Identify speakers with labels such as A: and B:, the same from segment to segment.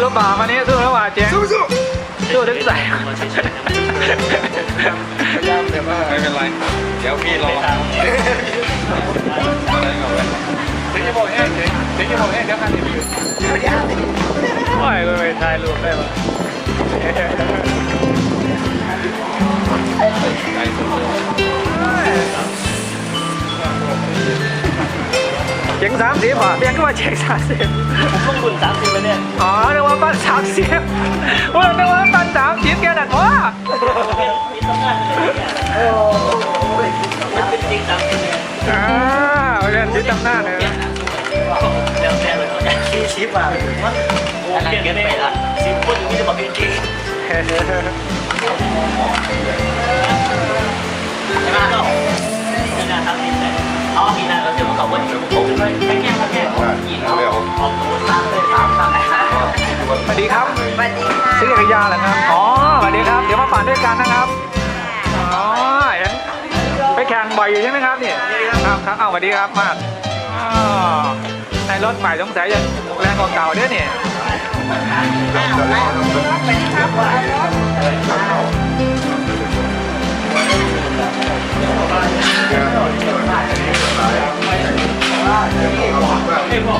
A: หรือเปล่าวันนี้สู้หรือเปล่าเจ๊ง
B: สู้สู้
A: สู้ถึงใส่
C: ไม่เป็นไร เดี๋ยวพี่รอ
B: เดี๋ยวจะบอกให้เดี๋ยวจะบอกให้เดี๋ยวกัน
A: โอ้ยกูไปถ่ายรูปได้ปะ
C: ใเจ๋
A: งสามสิบอะเพียงก็ว่าเจ๋งสามสิบ
D: ลงทุนสามสิบเลยเนี่ย
A: อ๋อนึกว่าปั้นสามสิบว่านึกว่าปั้นสามสิบแค่นั้นวะ
D: มีตำนานเลยเนี่ยมันเป็นจริงสามสิบเนี่ย
A: อ่าเรียนที่ตำหน้าเลยนะ
D: เดี๋ยวแม่เลยเนี่ยชี้ชิปอะมันโอ้เก่งกันได้ละสิบคนมีแต่บอกจริงๆใช่ไหมเนาะมีนาทำนี่เลยอ๋อมีนาเราจะ ส
A: วัสดีครับ
E: สวัสดีค่ะ
A: ซื้อจักรยานเหรอครับ อ๋อ สวัสดีครับ เดี๋ยวมาปั่นด้วยกันนะครับ อ๋อเห็นไปแข่งบ่อยอยู่ใช่ไหมครับนี่ครับครับ เอาสวัสดีครับมาอ๋อในรถใหม่สงสัยจะแรงกว่าเก่าเด้อเนี่ย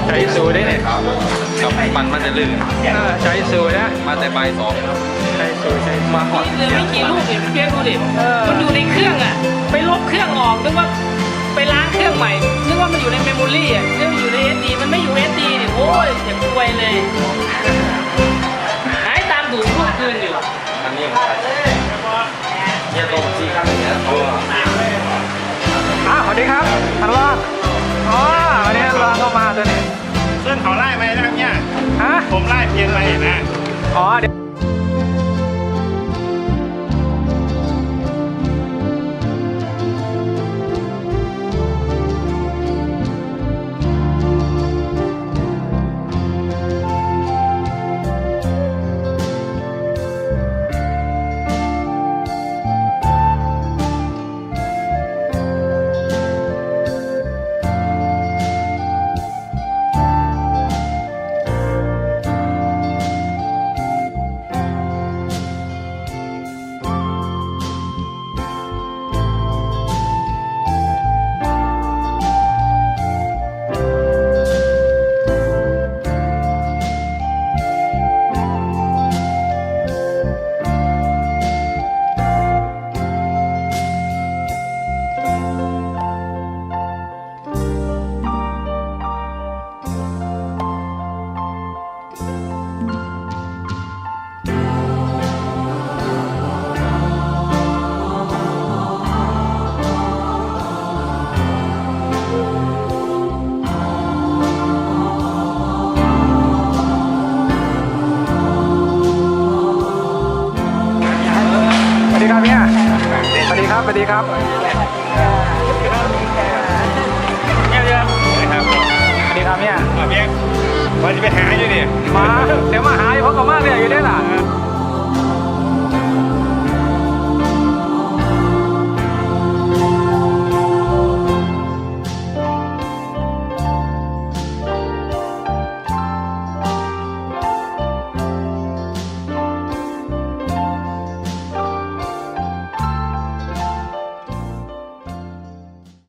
A: ใจสูได้เนี่ยั
C: บมันมันจะลื่น
A: เออใจสูนะ
C: มาแต่ใบสอง
A: ใจสูใจมาหอด
F: เลือไม่กี่ลูกเองเพี้ยดูดิมันอยู่ในเครื่องอะไปลบเครื่องออกนึกว่าไปล้างเครื่องใหม่นึกว่ามันอยู่ในเมมโมรี่อะนึกว่าอยู่ใน SD มันไม่อยู่ SD นี่ยโอ้ยอย่าป่วยเลยหายตามดูทุกคืนอยู่
C: อันนี้เนี่ยตรงที่ข้างนี้ยเขา
A: อ้าวสวัสดีครับทันรอดอ๋อ
B: ผมไล่เพียนไรนะ
A: อ๋อเดี๋ยว สวัสดีครับสวัสดีครับ
B: เนี่ยเยอะนะครับ
A: สวัสดีครับเนี่ย
B: เอาเพียงว่าจะไปหาอยู่ดิ
A: มาเดี๋ยวมาหาอยู่เพราะกับมาเนี่ยอยู่ได้ล่ะ